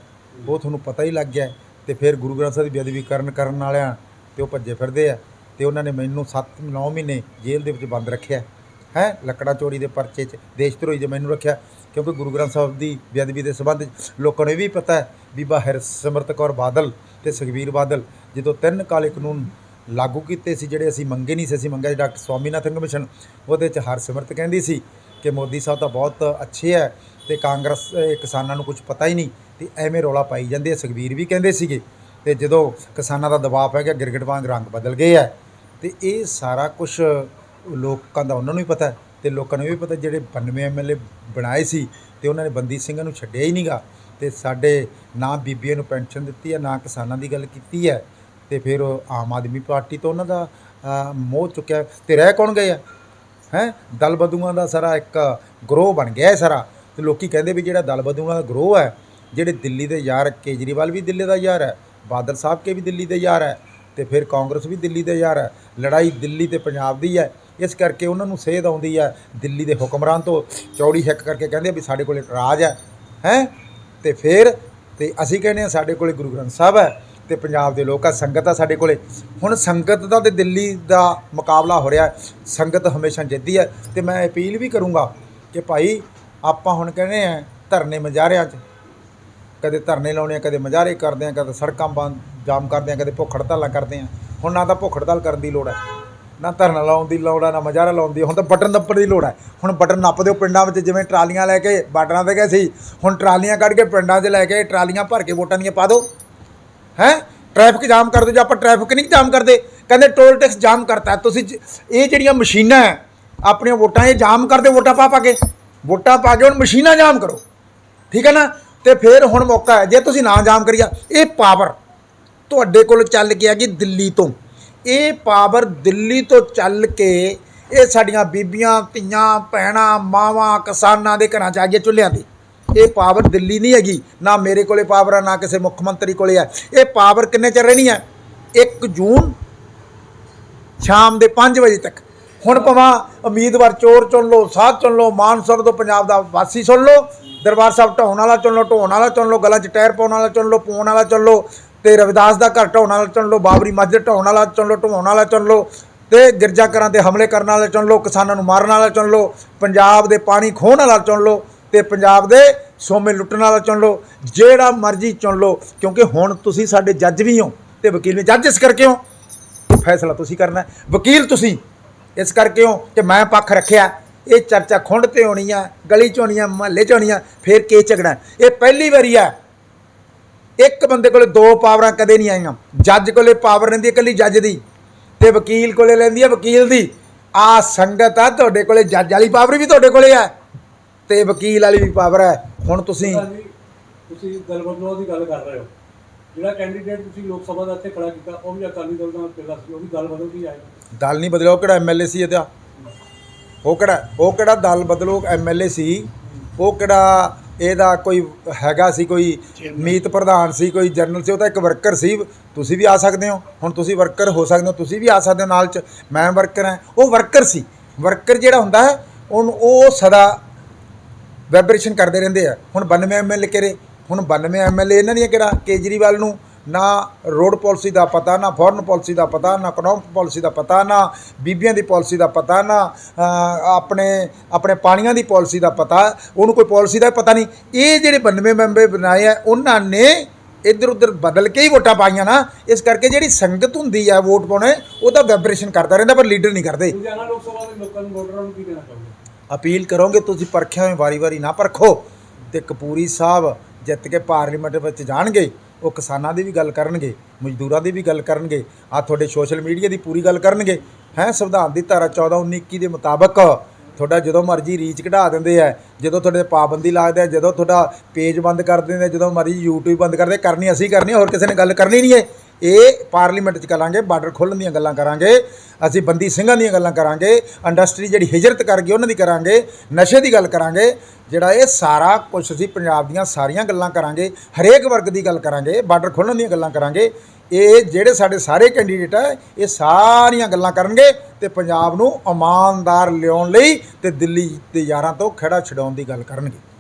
ਉਹ ਤੁਹਾਨੂੰ ਪਤਾ ਹੀ ਲੱਗ ਗਿਆ ਹੈ। ਤੇ ਫਿਰ ਗੁਰੂ ਗ੍ਰੰਥ ਸਾਹਿਬ ਦੀ ਬੇਅਦਬੀ ਕਰਨ ਕਰਨ ਵਾਲਿਆਂ ਤੇ ਉਹ ਭੱਜੇ ਫਿਰਦੇ ਆ ਤੇ ਉਹਨਾਂ ਨੇ ਮੈਨੂੰ 7 9 ਮਹੀਨੇ ਜੇਲ੍ਹ ਦੇ ਵਿੱਚ ਬੰਦ ਰੱਖਿਆ ਹੈ, ਲੱਕੜਾ ਚੋਰੀ ਦੇ ਪਰਚੇ 'ਚ, ਦੇਸ਼ ਧਰੋਹੀ ਦੇ ਮੈਨੂੰ ਰੱਖਿਆ, ਕਿਉਂਕਿ ਗੁਰੂ ਗ੍ਰੰਥ ਸਾਹਿਬ ਦੀ ਬੇਅਦਬੀ ਦੇ ਸੰਬੰਧ ਲੋਕਾਂ ਨੂੰ ਇਹ ਵੀ ਪਤਾ ਹੈ ਬੀਬਾ ਹਰਸਿਮਰਤ ਕੌਰ ਬਾਦਲ ਤੇ ਸੁਖਬੀਰ ਬਾਦਲ ਜਦੋਂ ਤਿੰਨ ਕਾਲੇ ਕਾਨੂੰਨ ਲਾਗੂ ਕੀਤੇ ਸੀ, ਜਿਹੜੇ ਅਸੀਂ ਮੰਗੇ ਨਹੀਂ ਸੀ, ਅਸੀਂ ਮੰਗਿਆ ਸੀ ਡਾਕਟਰ ਸਵਾਮੀਨਾਥਨ ਕਮਿਸ਼ਨ, ਉਹਦੇ 'ਚ ਹਰਸਿਮਰਤ ਕਹਿੰਦੀ ਸੀ ਕਿ ਮੋਦੀ ਸਾਹਿਬ ਤਾਂ ਬਹੁਤ ਅੱਛੇ ਹੈ ਤੇ ਕਾਂਗਰਸ ਕਿਸਾਨਾਂ ਨੂੰ ਕੁਝ ਪਤਾ ਹੀ ਨਹੀਂ, ਤੇ ਐਵੇਂ ਰੌਲਾ ਪਾਈ ਜਾਂਦੇ ਆ, ਸੁਖਬੀਰ ਵੀ ਕਹਿੰਦੇ ਸੀਗੇ। ਤੇ ਜਦੋਂ ਕਿਸਾਨਾਂ ਦਾ ਦਬਾਅ ਪੈ ਗਿਆ, ਗਿਰਗਟ ਵਾਂਗ ਰੰਗ ਬਦਲ ਗਏ ਆ ਤੇ ਇਹ ਸਾਰਾ ਕੁਝ ਲੋਕਾਂ ਦਾ ਉਹਨਾਂ ਨੂੰ ਵੀ ਪਤਾ ਹੈ ਤੇ ਲੋਕਾਂ ਨੂੰ ਇਹ ਵੀ ਪਤਾ ਜਿਹੜੇ 92 ਐਮਐਲਏ ਬਣਾਏ ਸੀ ਤੇ ਉਹਨਾਂ ਨੇ ਬੰਦੀ ਸਿੰਘਾਂ ਨੂੰ ਛੱਡਿਆ ਹੀ ਨਹੀਂਗਾ ਤੇ ਸਾਡੇ ਨਾ ਬੀਬੀਆਂ ਨੂੰ ਪੈਨਸ਼ਨ ਦਿੱਤੀ ਹੈ, ਨਾ ਕਿਸਾਨਾਂ ਦੀ ਗੱਲ ਕੀਤੀ ਹੈ ਤੇ ਫਿਰ ਆਮ ਆਦਮੀ ਪਾਰਟੀ ਤੋਂ ਉਹਨਾਂ ਦਾ ਮੋਹ ਚੁੱਕਿਆ ਤੇ ਰਹਿ ਕੌਣ ਗਏ ਆ? ਹੈ? ਦਲ ਬਦੂਆਂ ਦਾ ਸਾਰਾ ਇੱਕ ਗਰੋਹ ਬਣ ਗਿਆ ਹੈ ਸਾਰਾ। ਤੇ ਲੋਕੀ ਕਹਿੰਦੇ ਵੀ ਜਿਹੜਾ ਦਲ ਬਦੂਆਂ ਦਾ ਗਰੋਹ ਹੈ, ਜਿਹੜੇ ਦਿੱਲੀ ਦੇ ਯਾਰ ਕੇਜਰੀਵਾਲ ਵੀ ਦਿੱਲੀ ਦਾ ਯਾਰ ਹੈ, ਬਾਦਲ ਸਾਹਿਬ ਕੇ ਵੀ ਦਿੱਲੀ ਦੇ ਯਾਰ ਹੈ ਤੇ ਫਿਰ ਕਾਂਗਰਸ ਵੀ ਦਿੱਲੀ ਦੇ ਯਾਰ ਹੈ। ਲੜਾਈ ਦਿੱਲੀ ਤੇ ਪੰਜਾਬ ਦੀ ਹੈ। ਇਸ ਕਰਕੇ ਉਹਨਾਂ ਨੂੰ ਸੇਧ ਆਉਂਦੀ ਹੈ ਦਿੱਲੀ ਦੇ ਹੁਕਮਰਾਨ ਤੋਂ। ਚੌੜੀ ਹਿੱਕ ਕਰਕੇ ਕਹਿੰਦੇ ਵੀ ਸਾਡੇ ਕੋਲ ਰਾਜ ਹੈ ਹੈ? ਤੇ ਫਿਰ, ਤੇ ਅਸੀਂ ਕਹਿੰਦੇ ਆ ਸਾਡੇ ਕੋਲੇ ਗੁਰੂ ਗ੍ਰੰਥ ਸਾਹਿਬ ਹੈ ਤੇ ਪੰਜਾਬ ਦੇ ਲੋਕ ਆ, ਸੰਗਤ ਆ ਸਾਡੇ ਕੋਲੇ। ਹੁਣ ਸੰਗਤ ਦਾ ਤੇ ਦਿੱਲੀ ਦਾ ਮੁਕਾਬਲਾ ਹੋ ਰਿਹਾ ਸੰਗਤ ਹਮੇਸ਼ਾ ਜਿੱਦੀ ਹੈ। ਤੇ ਮੈਂ ਅਪੀਲ ਵੀ ਕਰੂੰਗਾ ਕਿ ਭਾਈ, ਆਪਾਂ ਹੁਣ ਕਹਿੰਦੇ ਆ ਧਰਨੇ ਮਜਾਰਿਆਂ 'ਚ। ਕਦੇ ਧਰਨੇ ਲਾਉਣੇ ਆ, ਕਦੇ ਮਜਾਰੇ ਕਰਦੇ ਆ, ਕਦੇ ਸੜਕਾਂ ਬੰਦ ਜਾਮ ਕਰਦੇ ਆ, ਕਦੇ ਭੁੱਖ ਹੜਤਾਲਾਂ ਕਰਦੇ ਆ। ਹੁਣ ਨਾ ਤਾਂ ਭੁੱਖ ਹੜਤਾਲ ਕਰਨ ਦੀ ਲੋੜ ਹੈ। ਨਾ ਧਰਨਾ ਲਾਉਣ ਦੀ ਲੋੜ ਹੈ ਨਾ ਮਜਾਰਾ ਲਾਉਣ ਦੀ। ਹੁਣ ਤਾਂ ਬਟਨ ਨੱਪਣ ਦੀ ਲੋੜ ਹੈ ਹੁਣ ਬਟਨ ਨੱਪ ਦਿਓ ਪਿੰਡਾਂ ਵਿੱਚ ਜਿਵੇਂ ਟਰਾਲੀਆਂ ਲੈ ਕੇ ਬਾਰਡਰਾਂ ਤੇ ਗਏ ਸੀ। ਹੁਣ ਟਰਾਲੀਆਂ ਕੱਢ ਕੇ ਪਿੰਡਾਂ 'ਚ ਲੈ ਕੇ ਟਰਾਲੀਆਂ ਭਰ ਕੇ ਵੋਟਾਂ ਦੀਆਂ ਪਾ ਦਿਓ। ਹੈ? ਟ੍ਰੈਫਿਕ ਜਾਮ ਕਰ ਦਿਓ। ਜੇ ਆਪਾਂ ਟ੍ਰੈਫਿਕ ਨਹੀਂ ਜਾਮ ਕਰਦੇ ਕਹਿੰਦੇ ਟੋਲ ਟੈਕਸ ਜਾਮ ਕਰਤਾ। ਤੁਸੀਂ ਇਹ ਜਿਹੜੀਆਂ ਮਸ਼ੀਨਾਂ ਹੈ, ਆਪਣੀਆਂ ਵੋਟਾਂ ਇਹ ਜਾਮ ਕਰਦੇ ਵੋਟਾਂ ਪਾ ਪਾ ਕੇ। ਵੋਟਾਂ ਪਾ ਕੇ ਹੁਣ ਮਸ਼ੀਨਾਂ ਜਾਮ ਕਰੋ। ਠੀਕ ਹੈ ਨਾ? ਤੇ ਫਿਰ ਹੁਣ ਮੌਕਾ ਹੈ। ਜੇ ਤੁਸੀਂ ਨਾ ਜਾਮ ਕਰੀਆ ਇਹ ਪਾਵਰ ਤੁਹਾਡੇ ਕੋਲ ਚੱਲ ਕੇ ਆ ਗਈ ਦਿੱਲੀ ਤੋਂ। ਇਹ ਪਾਵਰ ਦਿੱਲੀ ਤੋਂ ਚੱਲ ਕੇ ਇਹ ਸਾਡੀਆਂ ਬੀਬੀਆਂ, ਧੀਆਂ, ਭੈਣਾਂ, ਮਾਵਾਂ, ਕਿਸਾਨਾਂ ਦੇ ਘਰਾਂ ਚ ਆ ਗਈ ਚੁੱਲ੍ਹਿਆਂ ਤੇ। ਇਹ ਪਾਵਰ ਦਿੱਲੀ ਨਹੀਂ ਹੈਗੀ, ਨਾ ਮੇਰੇ ਕੋਲੇ ਪਾਵਰ ਆ, ਨਾ ਕਿਸੇ ਮੁੱਖ ਮੰਤਰੀ ਕੋਲੇ ਆ। ਇਹ ਪਾਵਰ ਕਿੰਨੇ ਚਿਰ ਰਹਿਣੀ ਹੈ? 1 ਜੂਨ, ਸ਼ਾਮ ਦੇ 5 ਵਜੇ ਤੱਕ। ਹੁਣ ਭਵਾਂ ਉਮੀਦਵਾਰ ਚੋਰ ਚੁਣ ਲਓ, ਸਾਧ ਚੁਣ ਲਓ, ਮਾਨਸਰ ਤੋਂ ਪੰਜਾਬ ਦਾ ਵਾਸੀ ਸੁਣ ਲਓ, ਦਰਬਾਰ ਸਾਹਿਬ ਢਾਉਣ ਵਾਲਾ ਚੁਣ ਲਓ, ਢੋਣ ਵਾਲਾ ਚੁਣ ਲਓ, ਗਲਾਂ 'ਚ ਟਾਇਰ ਪਾਉਣ ਵਾਲਾ ਚੁਣ ਲਓ ਪਾਉਣ ਵਾਲਾ ਚੁਣ ਲਓ। ਤੇ ਰਵਿਦਾਸ ਦਾ ਘਰ ਢਾਉਣ ਵਾਲਾ ਚੁਣ ਲਓ, ਬਾਬਰੀ ਮਸਜਿਦ ਢਾਉਣ ਵਾਲਾ ਚੁਣ ਲਓ ਢਵਾਉਣ ਵਾਲਾ ਚੁਣ ਲਓ, ਤੇ ਗਿਰਜਾ ਘਰਾਂ ਤੇ ਹਮਲੇ ਕਰਨ ਵਾਲਾ ਚੁਣ ਲਓ, ਕਿਸਾਨਾਂ ਨੂੰ ਮਾਰਨ ਵਾਲਾ ਚੁਣ ਲਓ, ਪੰਜਾਬ ਦੇ ਪਾਣੀ ਖੋਹਣ ਵਾਲਾ ਚੁਣ ਲਓ, ਤੇ ਪੰਜਾਬ ਦੇ ਸੋਮੇ ਲੁੱਟਣ ਵਾਲਾ ਚੁਣ ਲਓ, ਜਿਹੜਾ ਮਰਜ਼ੀ ਚੁਣ ਲਓ, ਕਿਉਂਕਿ ਹੁਣ ਤੁਸੀਂ ਸਾਡੇ ਜੱਜ ਵੀ ਹੋ ਤੇ ਵਕੀਲ ਵੀ ਜੱਜ ਇਸ ਕਰਕੇ ਹੋ। ਫੈਸਲਾ ਤੁਸੀਂ ਕਰਨਾ ਵਕੀਲ ਤੁਸੀਂ ਇਸ ਕਰਕੇ ਹੋ ਕਿ ਮੈਂ ਪੱਖ ਰੱਖਿਆ, ਇਹ ਚਰਚਾ ਖੁੰਡ ਤੇ ਹੋਣੀ ਆ, ਗਲੀ ਚ ਹੋਣੀ ਆ, ਮਹੱਲੇ ਚ ਹੋਣੀ ਆ, ਫਿਰ ਕੇਸ ਝਗੜਾ ਇਹ ਪਹਿਲੀ ਵਾਰੀ ਆ ਇੱਕ ਬੰਦੇ ਕੋਲੇ ਦੋ ਪਾਵਰਾਂ ਕਦੇ ਨਹੀਂ ਆਈਆਂ। ਜੱਜ ਕੋਲੇ ਪਾਵਰ ਰਹਿੰਦੀ ਹੈ ਇਕੱਲੀ ਜੱਜ ਦੀ। ਤੇ ਵਕੀਲ ਕੋਲੇ ਲੈਂਦੀ ਹੈ ਵਕੀਲ ਦੀ। ਆ ਸੰਗਤ ਆ ਤੁਹਾਡੇ ਕੋਲੇ ਜੱਜ ਵਾਲੀ ਪਾਵਰ ਵੀ ਤੁਹਾਡੇ ਕੋਲੇ ਆ ਤੇ ਵਕੀਲ ਵਾਲੀ ਵੀ ਪਾਵਰ ਹੈ। ਹੁਣ ਤੁਸੀਂ ਤੁਸੀਂ ਦਲ ਬਦਲੋ ਦੀ ਗੱਲ ਕਰ ਰਹੇ ਹੋ। ਜਿਹੜਾ ਕੈਂਡੀਡੇਟ ਤੁਸੀਂ ਲੋਕ ਸਭਾ ਦਾ ਇੱਥੇ ਖੜਾ ਕੀਤਾ ਉਹ ਵੀ ਅਕਾਲੀ ਦਲ ਦਾ ਪਹਿਲਾ ਸੀ ਉਹ ਵੀ ਦਲ ਬਦਲ ਕੇ ਆਏਗਾ ਦਲ ਨਹੀਂ ਬਦਲਿਆ ਉਹ ਕਿਹੜਾ ਐਮਐਲਏ ਸੀ ਇਹਦਾ? ਉਹ ਕਿਹੜਾ ਉਹ ਕਿਹੜਾ ਦਲ ਬਦਲੋ ਐਮਐਲਏ ਸੀ? ਉਹ ਕਿਹੜਾ ਇਹਦਾ ਕੋਈ ਹੈਗਾ ਸੀ ਕੋਈ ਮੀਤ ਪ੍ਰਧਾਨ ਸੀ ਕੋਈ ਜਨਰਲ ਸੀ ਉਹ ਤਾਂ ਇੱਕ ਵਰਕਰ ਸੀ। ਤੁਸੀਂ ਵੀ ਆ ਸਕਦੇ ਹੋ। ਹੁਣ ਤੁਸੀਂ ਵਰਕਰ ਹੋ ਸਕਦੇ ਹੋ ਤੁਸੀਂ ਵੀ ਆ ਸਕਦੇ ਹੋ ਨਾਲ ਚ। ਮੈਂ ਵਰਕਰ ਹਾਂ। ਉਹ ਵਰਕਰ ਸੀ। ਵਰਕਰ ਜਿਹੜਾ ਹੁੰਦਾ ਹੈ ਉਹਨੂੰ ਉਹ ਸਦਾ ਵੈਬਰੇਸ਼ਨ ਕਰਦੇ ਰਹਿੰਦੇ ਆ। ਹੁਣ 92 ਐਮਐਲਏ ਕਿਹੜੇ? ਹੁਣ 92 ਐਮਐਲਏ ਇਹਨਾਂ ਦੀਆਂ ਕਿਹੜਾ? ਕੇਜਰੀਵਾਲ ਨੂੰ ਨਾ ਰੋਡ ਪਾਲਿਸੀ ਦਾ ਪਤਾ ਨਾ ਫੋਰਨ ਪਾਲਿਸੀ ਦਾ ਪਤਾ ਨਾ ਇਕਨੋਮਿਕ ਪਾਲਿਸੀ ਦਾ ਪਤਾ ਨਾ ਬੀਬੀਆਂ ਦੀ ਪਾਲਿਸੀ ਦਾ ਪਤਾ ਨਾ ਆਪਣੇ ਆਪਣੇ ਪਾਣੀਆਂ ਦੀ ਪਾਲਿਸੀ ਦਾ ਪਤਾ ਉਹਨੂੰ ਕੋਈ ਪਾਲਿਸੀ ਦਾ ਪਤਾ ਨਹੀਂ। ਇਹ ਜਿਹੜੇ 92 ਮੈਂਬਰ ਬਣਾਏ ਆ ਉਹਨਾਂ ਨੇ ਇੱਧਰ ਉੱਧਰ ਬਦਲ ਕੇ ਹੀ ਵੋਟਾਂ ਪਾਈਆਂ ਨਾ। ਇਸ ਕਰਕੇ ਜਿਹੜੀ ਸੰਗਤ ਹੁੰਦੀ ਆ ਵੋਟ ਪਾਉਣੇ ਉਹ ਤਾਂ ਵੈਬਰੇਸ਼ਨ ਕਰਦਾ ਰਹਿੰਦਾ ਪਰ ਲੀਡਰ ਨਹੀਂ ਕਰਦੇ। ਲੁਧਿਆਣਾ ਲੋਕ ਸਭਾ ਦੇ ਲੋਕਾਂ ਨੂੰ ਵੋਟਰਾਂ ਨੂੰ ਕੀ ਕਹਿਣਾ ਚਾਹੁੰਦੇ ਅਪੀਲ ਕਰੋਗੇ ਤੁਸੀਂ ਪਰਖਿਆ ਹੋਏ ਵਾਰੀ-ਵਾਰੀ ਨਾ ਪਰਖੋ ਤੇ ਕਪੂਰੀ ਸਾਹਿਬ ਜਿੱਤ ਕੇ ਪਾਰਲੀਮੈਂਟ ਵਿੱਚ ਜਾਣਗੇ। ਉਹ ਕਿਸਾਨਾਂ ਦੀ ਵੀ ਗੱਲ ਕਰਨਗੇ, ਮਜ਼ਦੂਰਾਂ ਦੀ ਵੀ ਗੱਲ ਕਰਨਗੇ ਆ ਤੁਹਾਡੇ ਸੋਸ਼ਲ ਮੀਡੀਆ ਦੀ ਪੂਰੀ ਗੱਲ ਕਰਨਗੇ, ਹੈ, ਸੰਵਿਧਾਨ ਦੀ ਧਾਰਾ 14 19 21 ਦੇ ਮੁਤਾਬਕ ਤੁਹਾਡਾ ਜਦੋਂ ਮਰਜ਼ੀ ਰੀਚ ਕਢਾ ਦਿੰਦੇ ਆ, ਜਦੋਂ ਤੁਹਾਡੇ ਪਾਬੰਦੀ ਲੱਗਦੇ ਆ, ਜਦੋਂ ਤੁਹਾਡਾ ਪੇਜ ਬੰਦ ਕਰ ਦਿੰਦੇ ਜਦੋਂ ਮਰਜ਼ੀ YouTube ਬੰਦ ਕਰਦੇ ਕਰਨੀ ਅਸੀਂ ਕਰਨੀ ਹੋਰ ਕਿਸੇ ਨੇ ਗੱਲ ਕਰਨੀ ਨਹੀਂ ਹੈ। ਇਹ ਪਾਰਲੀਮੈਂਟ 'ਚ ਕਰਾਂਗੇ, ਬਾਰਡਰ ਖੋਲ੍ਹਣ ਦੀਆਂ ਗੱਲਾਂ ਕਰਾਂਗੇ, ਅਸੀਂ ਬੰਦੀ ਸਿੰਘਾਂ ਦੀਆਂ ਗੱਲਾਂ ਕਰਾਂਗੇ, ਇੰਡਸਟਰੀ ਜਿਹੜੀ ਹਿਜਰਤ ਕਰ ਗਈ ਉਹਨਾਂ ਦੀ ਕਰਾਂਗੇ, ਨਸ਼ੇ ਦੀ ਗੱਲ ਕਰਾਂਗੇ, ਜਿਹੜਾ ਇਹ ਸਾਰਾ ਕੁਝ ਅਸੀਂ ਪੰਜਾਬ ਦੀਆਂ ਸਾਰੀਆਂ ਗੱਲਾਂ ਕਰਾਂਗੇ, ਹਰੇਕ ਵਰਗ ਦੀ ਗੱਲ ਕਰਾਂਗੇ, ਬਾਰਡਰ ਖੋਲ੍ਹਣ ਦੀਆਂ ਗੱਲਾਂ ਕਰਾਂਗੇ, ਇਹ ਜਿਹੜੇ ਸਾਡੇ ਸਾਰੇ ਕੈਂਡੀਡੇਟ ਆ, ਇਹ ਸਾਰੀਆਂ ਗੱਲਾਂ ਕਰਨਗੇ ਤੇ ਪੰਜਾਬ ਨੂੰ ਇਮਾਨਦਾਰ ਲਿਆਉਣ ਲਈ ਤੇ ਦਿੱਲੀ ਦੇ ਯਾਰਾਂ ਤੋਂ ਖੜਾ ਛਡਾਉਣ ਦੀ ਗੱਲ ਕਰਨਗੇ।